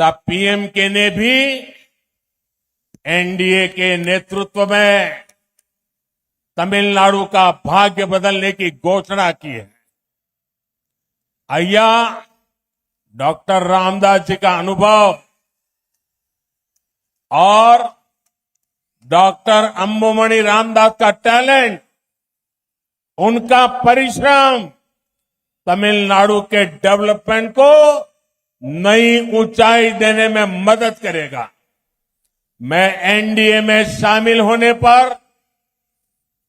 तब पीएम के ने भी एनडीए के नेतृत्व में तमिलनाडु का भाग्य बदलने की घोषणा की है अय्या डॉक्टर रामदास जी का अनुभव और डॉक्टर अम्बुमणि रामदास का टैलेंट उनका परिश्रम तमिलनाडु के डेवलपमेंट को नई ऊंचाई देने में मदद करेगा मैं एनडीए में शामिल होने पर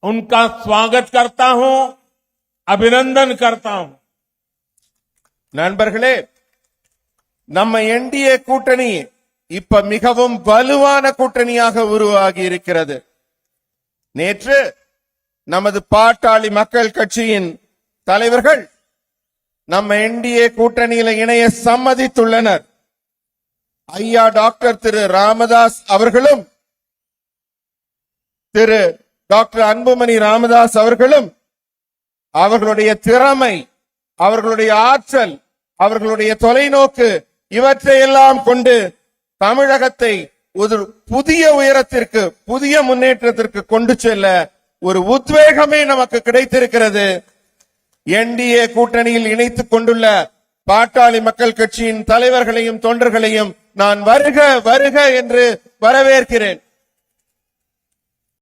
उनका स्वागत करता हूं अभिनंदन करता हूं ननबர்களே நம்முடைய எண்டே கூட்டணி இப்ப மிகவும் வலுவான கூட்டணியாக உருவாகி இருக்கிறது நேற்று நமது பாட்டாளி மக்கள் கட்சியின் தலைவர்கள் நம்ம என்டிஏ கூட்டணியில இணைய சம்மதித்துள்ளனர் ஐயா டாக்டர் திரு ராமதாஸ் அவர்களும் திரு டாக்டர் அன்புமணி ராமதாஸ் அவர்களும் அவர்களுடைய திறமை அவர்களுடைய ஆற்றல் அவர்களுடைய தொலைநோக்கு இவற்றையெல்லாம் கொண்டு தமிழகத்தை ஒரு புதிய உயரத்திற்கு புதிய முன்னேற்றத்திற்கு கொண்டு செல்ல ஒரு உத்வேகமே நமக்கு கிடைத்திருக்கிறது என்டிஏ கூட்டணியில் இணைத்துக் கொண்டுள்ள பாட்டாளி மக்கள் கட்சியின் தலைவர்களையும் தொண்டர்களையும் நான் வருக வருக என்று வரவேற்கிறேன்